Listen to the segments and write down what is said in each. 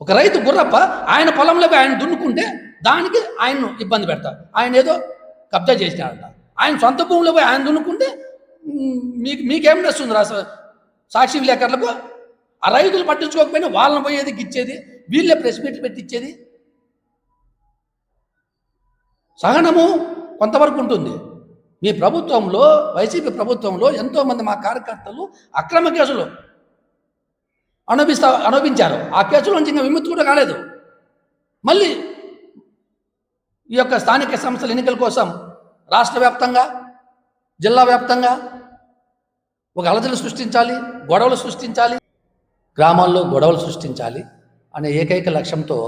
ఒక రైతు గుర్రప్ప ఆయన పొలంలోకి ఆయన దున్నుకుంటే దానికి ఆయన్ను ఇబ్బంది పెడతారు. ఆయన ఏదో కబ్జా చేసినాడంట ఆయన సొంత భూమిలో పోయి ఆయన దున్నుకుంటే మీకు మీకేం నచ్చుంది రా సాక్షి విలేకరులకు ఆ రైతులు పట్టించుకోకపోయినా వాళ్ళని పోయేది గిచ్చేది వీళ్ళే ప్రెస్ మీట్లు పెట్టించేది సహనము కొంతవరకు ఉంటుంది. మీ ప్రభుత్వంలో వైసీపీ ప్రభుత్వంలో ఎంతోమంది మా కార్యకర్తలు అక్రమ కేసులు అనుభవిస్తా అనుభవించారు. ఆ కేసుల నుంచి ఇంకా విముక్తి కూడా కాలేదు. మళ్ళీ ఈ యొక్క స్థానిక సంస్థల ఎన్నికల కోసం రాష్ట్ర వ్యాప్తంగా జిల్లా వ్యాప్తంగా ఒక అలజలు సృష్టించాలి గొడవలు సృష్టించాలి గ్రామాల్లో గొడవలు సృష్టించాలి అనే ఏకైక లక్ష్యంతో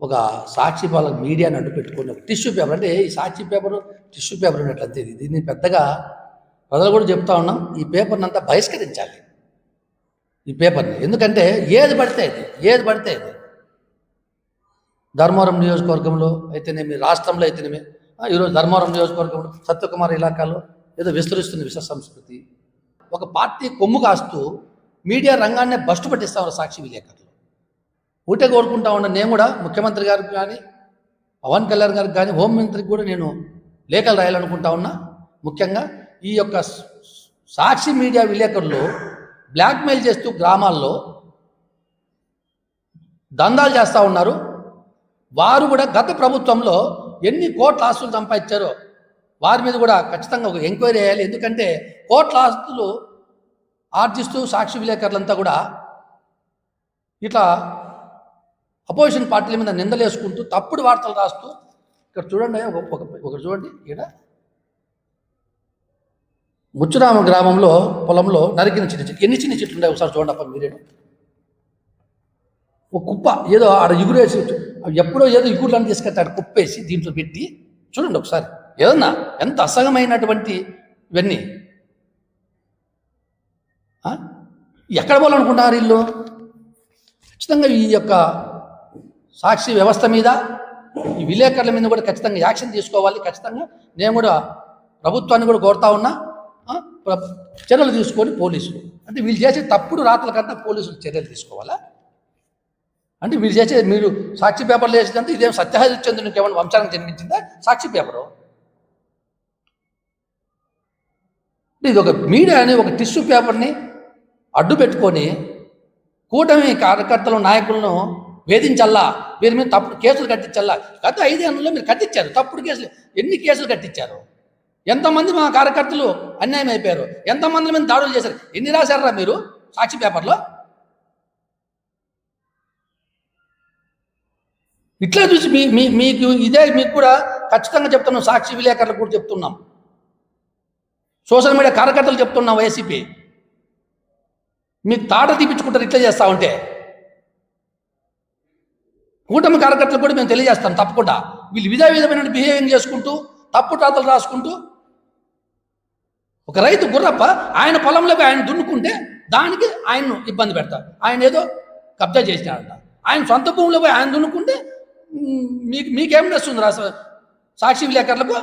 ఒక సాక్షి వాళ్ళ మీడియాని అడ్డు పెట్టుకుని ఒక టిష్యూ పేపర్ అంటే ఈ సాక్షి పేపర్ టిష్యూ పేపర్ ఉన్నట్లంతే దీన్ని పెద్దగా ప్రజలు కూడా చెప్తా ఉన్నాం. ఈ పేపర్ని అంతా బహిష్కరించాలి. ఈ పేపర్ని ఎందుకంటే ఏది పడితే అది ఏది పడితే అది. ధర్మవరం నియోజకవర్గంలో అయితేనేమి రాష్ట్రంలో అయితేనేమి ఈరోజు ధర్మవరం నియోజకవర్గంలో సత్యకుమార్ ఇలాకాలో ఏదో విస్తరిస్తుంది విశ్వ సంస్కృతి. ఒక పార్టీ కొమ్ము కాస్తూ మీడియా రంగాన్నే బస్టు పట్టిస్తామని సాక్షి విలేకరులు. ఊటే కోరుకుంటా ఉన్నా నేను కూడా ముఖ్యమంత్రి గారికి కానీ పవన్ కళ్యాణ్ గారికి కానీ హోంమంత్రికి కూడా నేను లేఖలు రాయాలనుకుంటా ఉన్నా. ముఖ్యంగా ఈ యొక్క సాక్షి మీడియా విలేకరులు బ్లాక్మెయిల్ చేస్తూ గ్రామాల్లో దందాలు చేస్తూ ఉన్నారు. వారు కూడా గత ప్రభుత్వంలో ఎన్ని కోట్ల ఆస్తులు సంపాదించారో వారి మీద కూడా ఖచ్చితంగా ఒక ఎంక్వైరీ చేయాలి ఎందుకంటే కోట్ల ఆస్తులు ఆర్జిస్తూ సాక్షి విలేకరులంతా కూడా ఇట్లా అపోజిషన్ పార్టీల మీద నిందలేసుకుంటూ తప్పుడు వార్తలు రాస్తూ ఇక్కడ చూడండి ఒక- ఒక ఒకటి చూడండి ఇక్కడ ముచ్చురామ గ్రామంలో పొలంలో నరికిన చిన్న చెట్లు. ఎన్ని చిన్న చెట్లు ఉన్నాయి ఒకసారి చూడండి అప్ప మీరే ఒక కుప్ప ఏదో ఆడ ఇగురేసి ఎప్పుడో ఏదో ఇగురులను తీసుకెళ్తాడు కుప్పేసి దీంట్లో పెట్టి చూడండి ఒకసారి ఏదన్నా ఎంత అసహమైనటువంటి ఇవన్నీ. ఎక్కడ పోవాలనుకుంటున్నారు వీళ్ళు? ఖచ్చితంగా ఈ యొక్క సాక్షి వ్యవస్థ మీద ఈ విలేకరుల మీద కూడా ఖచ్చితంగా యాక్షన్ తీసుకోవాలి. ఖచ్చితంగా నేను కూడా ప్రభుత్వాన్ని కూడా కోరుతా ఉన్నా. చర్యలు తీసుకొని పోలీసులు. అంటే వీళ్ళు చేసే తప్పుడు రాతలకంతా పోలీసులు చర్యలు తీసుకోవాలా? అంటే వీళ్ళు చేసే మీరు సాక్షి పేపర్లు వేసేదంటే ఇదేం సత్యహరిచంద్రునికి ఏమైనా వంశానికి జన్మించిందా? సాక్షి పేపరు. ఇది ఒక మీడియా అని ఒక టిష్యూ పేపర్ని అడ్డు పెట్టుకొని కూటమి కార్యకర్తలు నాయకులను వేధించల్లా? వీరి మీద తప్పుడు కేసులు కట్టించల్లా? గత ఐదేళ్ళలో మీరు కట్టించారు తప్పుడు కేసులు. ఎన్ని కేసులు కట్టించారు? ఎంతమంది మా కార్యకర్తలు అన్యాయం అయిపోయారు? ఎంతమంది మీద దాడులు చేశారు? ఎన్ని రాశారా మీరు సాక్షి పేపర్లో? ఇట్లా చూసి మీ మీ మీకు ఇదే మీకు కూడా ఖచ్చితంగా చెప్తున్నాం సాక్షి విలేకరులు కూడా చెప్తున్నాం. సోషల్ మీడియా కార్యకర్తలు చెప్తున్నాం వైసీపీ. మీకు తాట తీపించుకుంటారు ఇట్లా చేస్తా ఉంటే. కూటమి కార్యకర్తలు కూడా మేము తెలియజేస్తాం తప్పకుండా. వీళ్ళు విధ విధమైన బిహేవింగ్ చేసుకుంటూ తప్పు టాతలు రాసుకుంటూ ఒక రైతు గుర్రప్ప ఆయన పొలంలోకి ఆయన దున్నుకుంటే దానికి ఆయన్ను ఇబ్బంది పెడతారు ఆయన ఏదో కబ్జా చేసినాడంట. ఆయన సొంత భూమిలో పోయి ఆయన దున్నుకుంటే మీకు మీకేం నచ్చుంది రా సాక్షి విలేకరులకు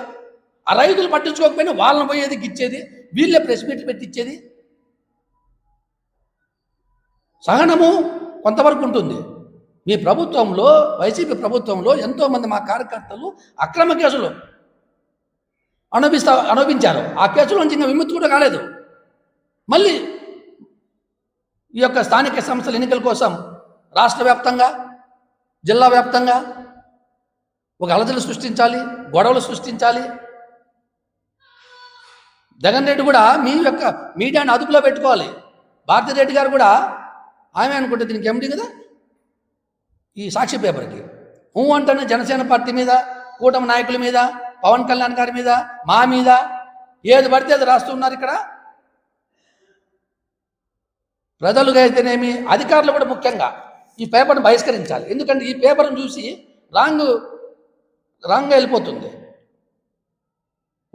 ఆ రైతులు పట్టించుకోకపోయినా వాళ్ళని పోయేది గిచ్చేది వీళ్ళే ప్రెస్ మీట్లు పెట్టించేది సహనము కొంతవరకు ఉంటుంది. మీ ప్రభుత్వంలో వైసీపీ ప్రభుత్వంలో ఎంతోమంది మా కార్యకర్తలు అక్రమ కేసులు అనుభవిస్తా అనుభవించారు. ఆ కేసులో నుంచి ఇంకా విముక్తి కూడా కాలేదు. మళ్ళీ ఈ యొక్క స్థానిక సంస్థల ఎన్నికల కోసం రాష్ట్ర వ్యాప్తంగా జిల్లా వ్యాప్తంగా ఒక అలజలు సృష్టించాలి గొడవలు సృష్టించాలి. జగన్ రెడ్డి కూడా మీ యొక్క మీడియాని అదుపులో పెట్టుకోవాలి. భారతీ రెడ్డి గారు కూడా ఆమె అనుకుంటే దీనికి ఎండి కదా? ఈ సాక్షి పేపర్కి. ఊ అంటేనే జనసేన పార్టీ మీద కూటమి నాయకుల మీద పవన్ కళ్యాణ్ గారి మీద మా మీద ఏది పడితే అది రాస్తున్నారు ఇక్కడ. ప్రజలుగా అయితేనేమి అధికారులు కూడా ముఖ్యంగా ఈ పేపర్ను బహిష్కరించాలి. ఎందుకంటే ఈ పేపర్ను చూసి రాంగ్ రాంగ్ వెళ్ళిపోతుంది.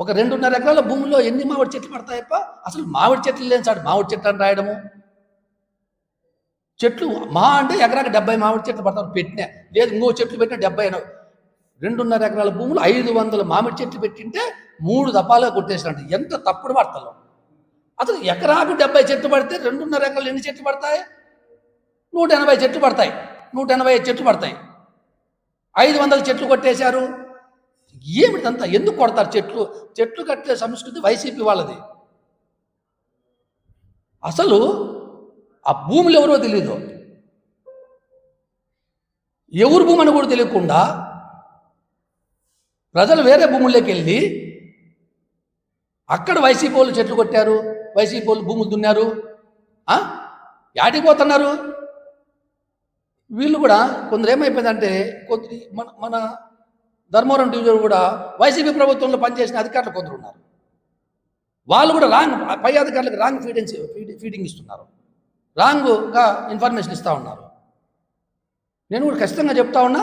ఒక రెండున్నర ఎకరాల భూమిలో ఎన్ని మామిడి చెట్లు పడతాయప్ప? అసలు మామిడి చెట్లు లేని సార్ మామిడి చెట్లు అని రాయడము. చెట్లు మా అంటే ఎకరాకి డెబ్బై మామిడి చెట్లు పడతారు పెట్టినా. లేదు ఇంకో చెట్లు పెట్టినా డెబ్బై అయినా రెండున్నర ఎకరాల భూములు ఐదు వందల మామిడి చెట్లు పెట్టింటే మూడు దపాలుగా కొట్టేసినట్టు ఎంత తప్పుడు వార్తలు. అసలు ఎకరాకు డెబ్బై చెట్లు పడితే రెండున్నర ఎకరాలు ఎన్ని చెట్లు పడతాయి? నూట ఎనభై చెట్లు పడతాయి. నూట ఎనభై ఐదు చెట్లు పడతాయి. ఐదు వందల చెట్లు కొట్టేశారు. ఏమిటంతా ఎందుకు కొడతారు చెట్లు? చెట్లు కట్టే సంస్కృతి వైసీపీ వాళ్ళది. అసలు ఆ భూములు ఎవరో తెలియదు ఎవరు భూమి అని కూడా తెలియకుండా ప్రజలు వేరే భూముల్లోకి వెళ్ళి అక్కడ వైసీపీ వాళ్ళు చెట్లు కొట్టారు వైసీపీ వాళ్ళు భూములు దున్నారు యాటిపోతున్నారు పోతున్నారు? వీళ్ళు కూడా కొందరు ఏమైపోయిందంటే కొద్ది మన మన ధర్మవరం డివిజన్ కూడా వైసీపీ ప్రభుత్వంలో పనిచేసిన అధికారులు కొందరు ఉన్నారు. వాళ్ళు కూడా రాంగ్ పై అధికారులకు రాంగ్ ఫీడింగ్ ఫీడింగ్ ఇస్తున్నారు. రాంగ్గా ఇన్ఫర్మేషన్ ఇస్తూ ఉన్నారు. నేను కూడా ఖచ్చితంగా చెప్తా ఉన్నా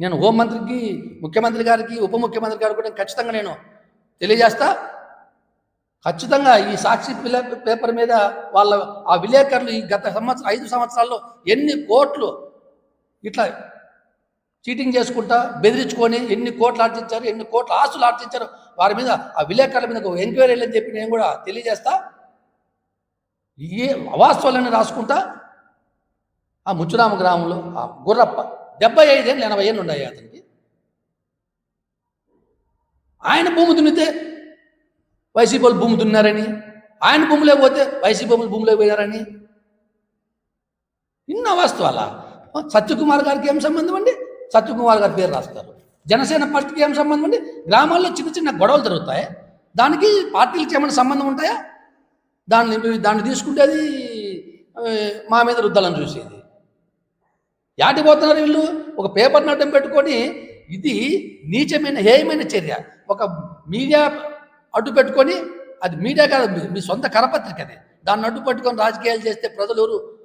నేను హోంమంత్రికి ముఖ్యమంత్రి గారికి ఉప ముఖ్యమంత్రి గారికి కూడా ఖచ్చితంగా నేను తెలియజేస్తా. ఖచ్చితంగా ఈ సాక్షి పేపర్ మీద వాళ్ళ ఆ విలేకరులు ఈ గత సంవత్సరం ఐదు సంవత్సరాల్లో ఎన్ని కోట్లు ఇట్లా చీటింగ్ చేసుకుంటా బెదిరించుకొని ఎన్ని కోట్లు ఆర్జించారు ఎన్ని కోట్లు ఆస్తులు ఆర్జించారు వారి మీద ఆ విలేకరుల మీద ఒక ఎంక్వైరీ అని చెప్పి నేను కూడా తెలియజేస్తా. ఏ అవాస్తవాలని రాసుకుంటా. ఆ ముచ్చురామ గ్రామంలో ఆ గుర్రప్ప డెబ్బై ఐదేళ్ళు ఎనభై ఏళ్ళు ఉన్నాయి అతనికి. ఆయన భూమి దున్నితే వైసీపీ వాళ్ళు భూమి దున్నారని ఆయన భూమిలో పోతే వైసీపీ వాళ్ళు భూమిలో పోయారని. ఇన్న వాస్తవాల? సత్యకుమార్ గారికి ఏం సంబంధం అండి? సత్యకుమార్ గారి పేరు రాస్తారు. జనసేన పార్టీకి ఏం సంబంధం అండి? గ్రామాల్లో చిన్న చిన్న గొడవలు జరుగుతాయి. దానికి పార్టీలకి ఏమైనా సంబంధం ఉంటాయా? దాన్ని దాన్ని తీసుకుంటే అది మా మీద రుద్దాలని చూసేది. యాటి పోతున్నారు వీళ్ళు? ఒక పేపర్ అడ్డం పెట్టుకొని ఇది నీచమైన హేయమైన చర్య. ఒక మీడియా అడ్డు పెట్టుకొని అది మీడియా కాదు మీ- సొంత కరపత్రిక దాన్ని అడ్డు పెట్టుకొని రాజకీయాలు చేస్తే ప్రజలు ఎవరు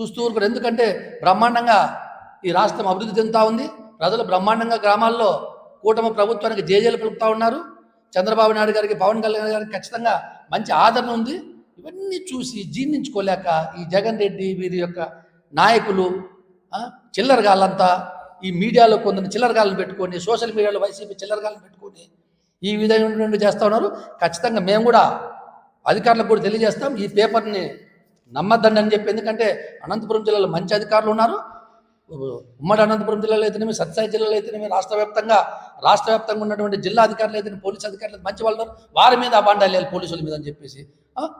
చూస్తూ ఊరుకోరు. ఎందుకంటే బ్రహ్మాండంగా ఈ రాష్ట్రం అభివృద్ధి చెందుతూ ఉంది. ప్రజలు బ్రహ్మాండంగా గ్రామాల్లో కూటమి ప్రభుత్వానికి జేజేలు పలుకుతూ ఉన్నారు. చంద్రబాబు నాయుడు గారికి పవన్ కళ్యాణ్ గారికి ఖచ్చితంగా మంచి ఆదరణ ఉంది. ఇవన్నీ చూసి జీర్ణించుకోలేక ఈ జగన్ రెడ్డి వీరి యొక్క నాయకులు చిల్లరగాళ్ళంతా ఈ మీడియాలో కొందరు చిల్లరగాళ్ళని పెట్టుకొని సోషల్ మీడియాలో వైసీపీ చిల్లరగాళ్ళని పెట్టుకొని ఈ విధంగా చేస్తూ ఉన్నారు. ఖచ్చితంగా మేము కూడా అధికారులకు కూడా తెలియజేస్తాం. ఈ పేపర్ని నమ్మద్దండి అని చెప్పి. ఎందుకంటే అనంతపురం జిల్లాలో మంచి అధికారులు ఉన్నారు. ఉమ్మడి అనంతపురం జిల్లాలో అయితేనేమి సత్యసాయి జిల్లాలో అయితేనేమి రాష్ట్ర వ్యాప్తంగా రాష్ట్ర వ్యాప్తంగా ఉన్నటువంటి జిల్లా అధికారులు అయితేనే పోలీసు అధికారులు మంచి వాళ్ళు వారి మీద అబాండాలు పోలీసుల మీద అని చెప్పేసి.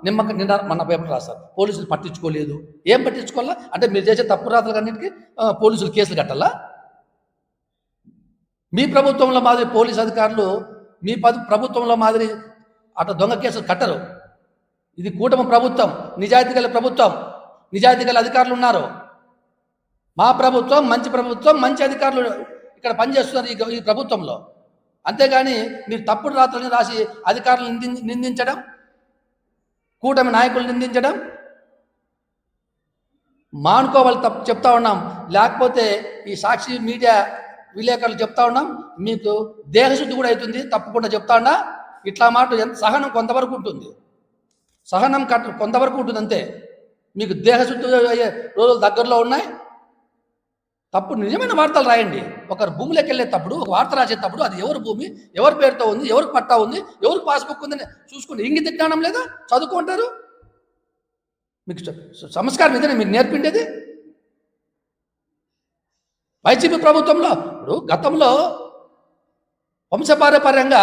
నిమ్మక నిన్న మన పేపర్ రాస్తారు. పోలీసులు పట్టించుకోలేదు. ఏం పట్టించుకోవాలా? అంటే మీరు చేసే తప్పు రాతలన్నింటికి ఆ, పోలీసులు కేసులు కట్టాలా? మీ ప్రభుత్వంలో మాదిరి పోలీస్ అధికారులు మీ పద ప్రభుత్వంలో మాదిరి అట్లా దొంగ కేసులు కట్టరు. ఇది కూటమి ప్రభుత్వం నిజాయితీ గల ప్రభుత్వం నిజాయితీ గల అధికారులు ఉన్నారు. మా ప్రభుత్వం మంచి ప్రభుత్వం మంచి అధికారులు ఇక్కడ పనిచేస్తున్నారు ఈ ఈ ప్రభుత్వంలో. అంతేగాని మీరు తప్పుడు రాత్రులను రాసి అధికారులను నింది నిందించడం కూటమి నాయకులు నిందించడం? మానుకోవాలి తప్పు చెప్తా ఉన్నాం. లేకపోతే ఈ సాక్షి మీడియా విలేకరులు చెప్తా ఉన్నాం. మీకు దేహశుద్ధి కూడా అవుతుంది తప్పకుండా చెప్తా ఉన్నా. ఇట్లా మాట ఎంత సహనం కొంతవరకు ఉంటుంది. సహనం కట్ కొంతవరకు ఉంటుంది అంతే. మీకు దేహశుద్ధి అయ్యే రోజులు దగ్గరలో ఉన్నాయి. తప్పుడు నిజమైన వార్తలు రాయండి. ఒకరు భూమిలోకి వెళ్ళేటప్పుడు ఒక వార్త రాసేటప్పుడు అది ఎవరి భూమి ఎవరి పేరుతో ఉంది ఎవరికి పట్టా ఉంది ఎవరికి పాస్బుక్ ఉంది చూసుకుని ఇంగిత జ్ఞానం లేదా? చదువుకుంటారు? మీకు సంస్కారం ఇదే మీకు నేర్పిండేది? వైసీపీ ప్రభుత్వంలో ఇప్పుడు గతంలో వంశపారపర్యంగా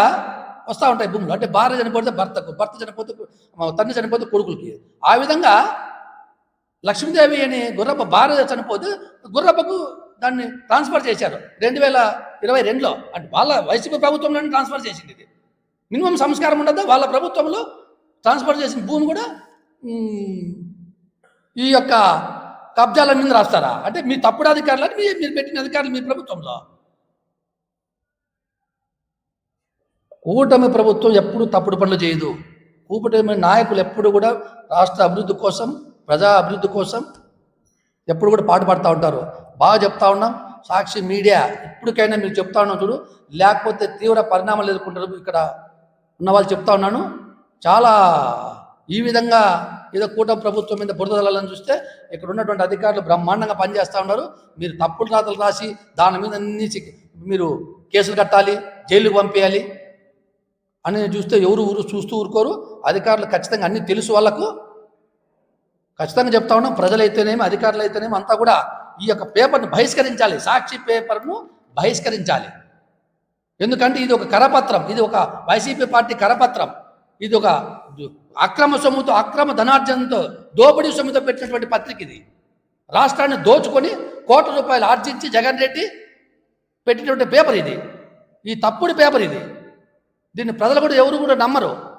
వస్తూ ఉంటాయి భూములు. అంటే భార్య చనిపోతే భర్తకు భర్త చనిపోతే తండ్రి చనిపోతే కొడుకులకి. ఆ విధంగా లక్ష్మీదేవి అని గుర్రప్ప భార్య చనిపోతే గుర్రప్పకు దాన్ని ట్రాన్స్ఫర్ చేశారు. రెండు వేల ఇరవై రెండులో. అంటే వాళ్ళ వైసీపీ ప్రభుత్వంలోనే ట్రాన్స్ఫర్ చేసింది ఇది. మినిమం సంస్కారం ఉండదు వాళ్ళ ప్రభుత్వంలో ట్రాన్స్ఫర్ చేసిన భూమి కూడా ఈ యొక్క కబ్జాల మీద రాస్తారా? అంటే మీ తప్పుడు అధికారులని మీ మీరు పెట్టిన అధికారులు మీ ప్రభుత్వంలో. కూటమి ప్రభుత్వం ఎప్పుడు తప్పుడు పనులు చేయదు. కూటమి నాయకులు ఎప్పుడు కూడా రాష్ట్ర అభివృద్ధి కోసం ప్రజా అభివృద్ధి కోసం ఎప్పుడు కూడా పాటు పడుతూ ఉంటారు. బాగా చెప్తా ఉన్నాం. సాక్షి మీడియా ఇప్పటికైనా మీరు చెప్తా ఉన్నాం చూడు. లేకపోతే తీవ్ర పరిణామాలు ఎదుర్కొంటారు ఇక్కడ ఉన్న వాళ్ళు చెప్తా ఉన్నాను. చాలా ఈ విధంగా ఏదో కూటమి ప్రభుత్వం మీద బురద చూస్తే ఇక్కడ ఉన్నటువంటి అధికారులు బ్రహ్మాండంగా పనిచేస్తూ ఉన్నారు. మీరు తప్పుడు రాతలు రాసి దాని మీద అన్ని మీరు కేసులు కట్టాలి జైలుకు పంపేయాలి అని చూస్తే ఎవరు ఊరు చూస్తూ ఊరుకోరు. అధికారులు ఖచ్చితంగా అన్ని తెలుసు వాళ్ళకు. ఖచ్చితంగా చెప్తా ఉన్నాం. ప్రజలైతేనేమి అధికారులు అయితేనేమి అంతా కూడా ఈ యొక్క పేపర్ను బహిష్కరించాలి. సాక్షి పేపర్ను బహిష్కరించాలి. ఎందుకంటే ఇది ఒక కరపత్రం. ఇది ఒక వైసీపీ పార్టీ కరపత్రం. ఇది ఒక అక్రమ సొమ్ముతో అక్రమ ధనార్జనతో దోపిడీ సొమ్ముతో పెట్టినటువంటి పత్రిక ఇది. రాష్ట్రాన్ని దోచుకొని కోట్ల రూపాయలు ఆర్జించి జగన్ రెడ్డి పెట్టినటువంటి పేపర్ ఇది. ఈ తప్పుడు పేపర్ ఇది. దీన్ని ప్రజలు కూడా ఎవరు కూడా నమ్మరు.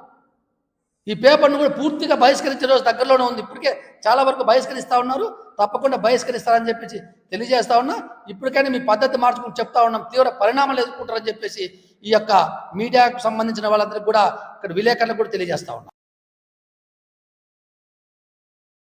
ఈ పేపర్ను కూడా పూర్తిగా బహిష్కరించే రోజు దగ్గరలోనే ఉంది. ఇప్పటికే చాలా వరకు బహిష్కరిస్తూ ఉన్నారు. తప్పకుండా బహిష్కరిస్తారని చెప్పేసి తెలియజేస్తా ఉన్నా. ఇప్పటికైనా మీ పద్ధతి మార్చుకుని చెప్తా ఉన్నాం. తీవ్ర పరిణామాలు ఎదుర్కొంటారని చెప్పేసి ఈ యొక్క మీడియాకు సంబంధించిన వాళ్ళందరికీ కూడా ఇక్కడ విలేకరులకు కూడా తెలియజేస్తా ఉన్నాం.